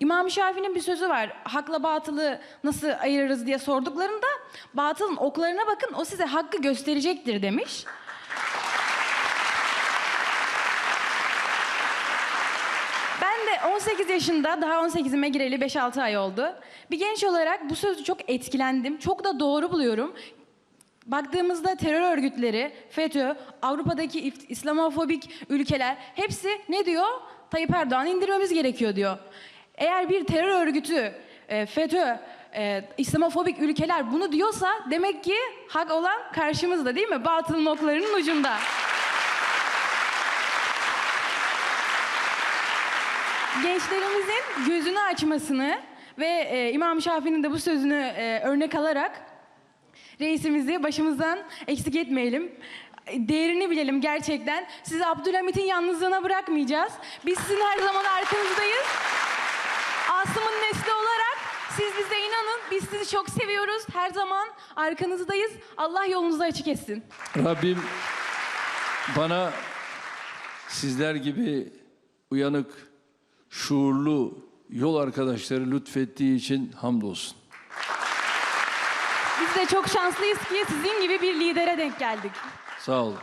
İmam Şafii'nin bir sözü var. Hakla batılı nasıl ayırırız diye sorduklarında batılın oklarına bakın o size hakkı gösterecektir demiş. Ben de 18 yaşında, daha 18'ime gireli 5-6 ay oldu. Bir genç olarak bu sözü çok etkilendim. Çok da doğru buluyorum. Baktığımızda terör örgütleri, FETÖ, Avrupa'daki İslamofobik ülkeler hepsi ne diyor? Tayyip Erdoğan'ı indirmemiz gerekiyor diyor. Eğer bir terör örgütü, e, FETÖ, e, İslamofobik ülkeler bunu diyorsa demek ki hak olan karşımızda değil mi? Batılın oklarının ucunda. gençlerimizin gözünü açmasını ve e, İmam Şafii'nin de bu sözünü e, örnek alarak reisimizi başımızdan eksik etmeyelim. Değerini bilelim gerçekten. Sizi Abdülhamit'in yalnızlığına bırakmayacağız. Biz sizin her zaman arkanızdayız. Asım'ın nesli olarak siz bize inanın. Biz sizi çok seviyoruz. Her zaman arkanızdayız. Allah yolunuzu açık etsin. Rabbim bana sizler gibi uyanık, şuurlu yol arkadaşları lütfettiği için hamdolsun. Biz de çok şanslıyız ki sizin gibi bir lidere denk geldik. Sağ olun.